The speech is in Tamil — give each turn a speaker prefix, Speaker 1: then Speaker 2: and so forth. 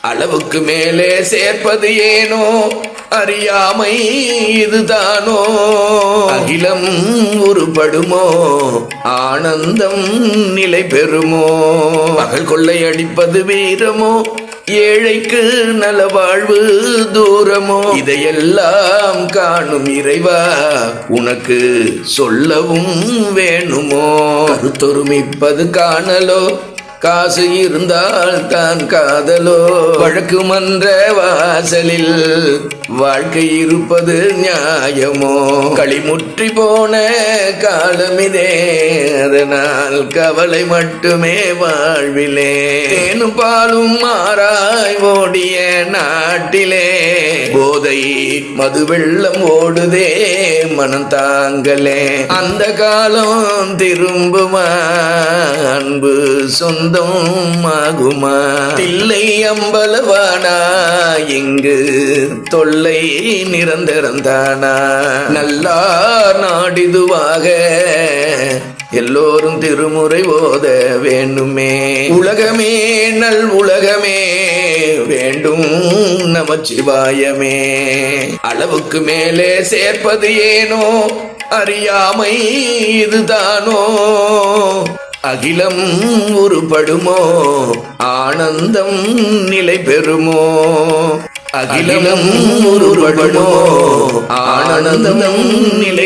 Speaker 1: அளவுக்கு மேலே சேர்ப்பது ஏனோ அறியாமை இதுதானோ? அகிலம் உருப்படுமோ? ஆனந்தம் நிலை பெறுமோ? பகல் கொள்ளையடிப்பது வீரமோ? ஏழைக்கு நல வாழ்வு தூரமோ? இதையெல்லாம் காணும் இறைவா உனக்கு சொல்லவும் வேணுமோ? கருத்தொருமிப்பது காணலோ? காசு இருந்தால் தான் காதலோ. வழக்கு மன்ற வாசலில் வாழ்க்கை இருப்பது நியாயமோ? களிமுற்றி போன காலமிதே அதனால் கவலை மட்டுமே வாழ்விலே. தேனும் பாலும் மாறாய் ஓடிய நாட்டிலே போதை மது வெள்ளம் ஓடுதே மனம் தாங்களே அந்த காலம் திரும்புமா? அன்பு சொந்தம் ஆகுமா? தில்லை அம்பலவானா இங்கு தொல்லை நிரந்தரந்தானா? நல்லார் நாடிதுவாக எல்லோரும் திருமுறை ஓத வேண்டுமே. உலகமே நல் உலகமே வேண்டும் நமச்சிவாயமே. அளவுக்கு மேலே சேர்ப்பது ஏனோ அறியாமை இதுதானோ? அகிலம் உருப்படுமோ? ஆனந்தம் நிலை பெறுமோ அகிலமும் உருப்படுமோ ஆனந்தம் நிலை